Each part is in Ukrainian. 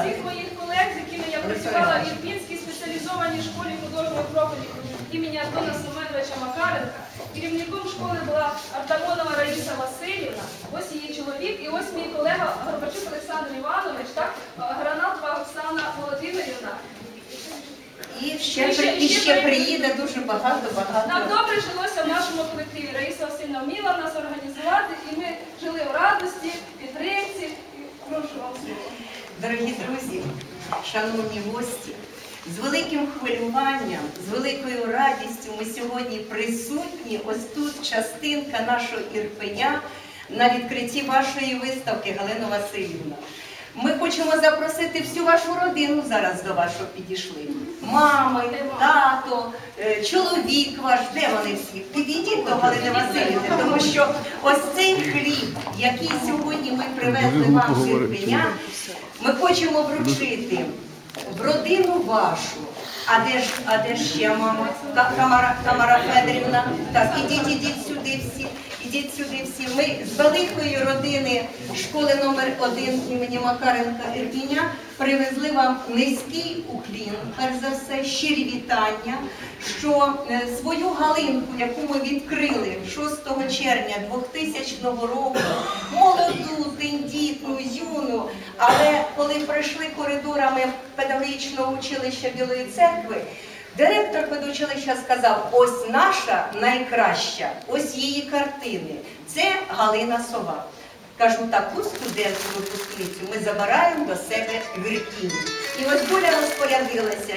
всіх моїх колег, з якими я працювала в Ірпінській спеціалізованій школі художнього профілю імені Антона Семеновича Макаренка. Керівником школи була Артамонова Раїса Васильівна, ось її чоловік, і ось мій колега Горбачук Олександр Іванович, так, Гранатова Оксана Володимирівна. І ще, при- і ще приїде дуже багато-багато. Нам добре жилося в нашому колективі. Раїса Васильівна вміла нас організувати, і ми жили в радості, підтримці. І Прошу вам слово. Дорогі друзі, шановні гості, з великим хвилюванням, з великою радістю ми сьогодні присутні. Ось тут частинка нашого Ірпеня на відкритті вашої виставки Галина Васильівна. Ми хочемо запросити всю вашу родину зараз до вас, щоб підійшли. Мами, тато, е, чоловік ваш, де вони всі? Підійдіть до Галини Васильівни, тому що ось цей хліб, який сьогодні ми привезли вам з Ірпеня, ми хочемо вручити в родину вашу. А де ж, а де ж ще мама? Та- Тамара, Тамара Федорівна. Так, ідіть, ідіть сюди всі. Ідіть сюди всі. Ми з великої родини школи номер 1 імені Макаренка Ірпіня привезли вам низький уклін, перш за все, щирі вітання, що е, свою галинку, яку ми відкрили 6 червня 2000 року, молоду, тендітну, юну, але коли пройшли коридорами педагогічного училища Білої церкви, директор педучилища сказав: ось наша найкраща, ось її картини. Це Галина Сова. Кажу, таку студентську випускницю ми забираємо до себе в. І ось Боля розпорядилася.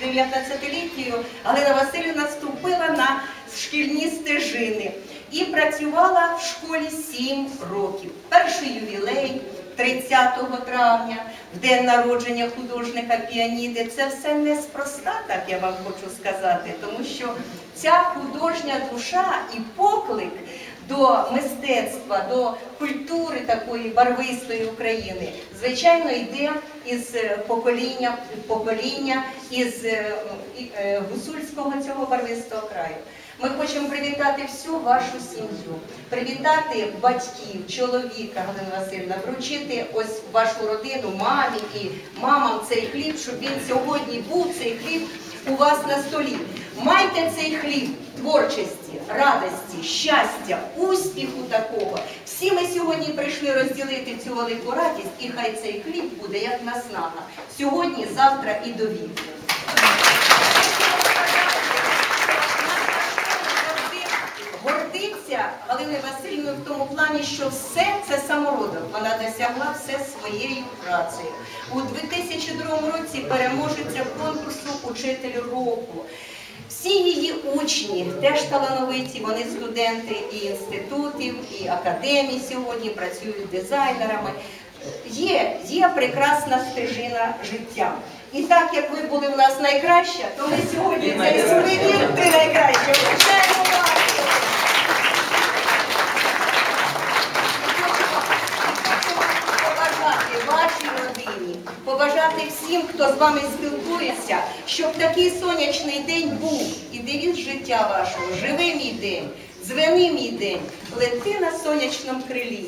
19-літньою Галина Васильівна вступила на шкільні стежини і працювала в школі 7 років. Перший ювілей 30 травня, в день народження художника піаніди. Це все неспроста, так я вам хочу сказати, тому що ця художня душа і поклик до мистецтва, до культури такої барвистої України, звичайно, йде із е, покоління покоління, із е, е, гусульського цього барвистого краю. Ми хочемо привітати всю вашу сім'ю, привітати батьків, чоловіка Галина Васильівна, вручити ось вашу родину, мамі і мамам цей хліб, щоб він сьогодні був цей хліб у вас на столі. Майте цей хліб творчості, радості, щастя, успіху такого. Всі ми сьогодні прийшли розділити цю велику радість, і хай цей хліб буде як наснага. Сьогодні, завтра і до віку. Гордиться Галини Васильівною в тому плані, що все це самородок. Вона досягла все своєю працею. У 2002 році переможеця конкурсу Учитель року. Всі її учні теж талановиті, вони студенти і інститутів, і академій сьогодні працюють дизайнерами. Є, є прекрасна стежина життя. І так як ви були в нас найкраща, то ми сьогодні цей сувенір ти найкраща. Вручаємо вам. побажати вашій родині, побажати всім, хто з вами спілкується, щоб такий сонячний день був. І девіз життя вашого, живи мій день, звени мій день, лети на сонячному крилі,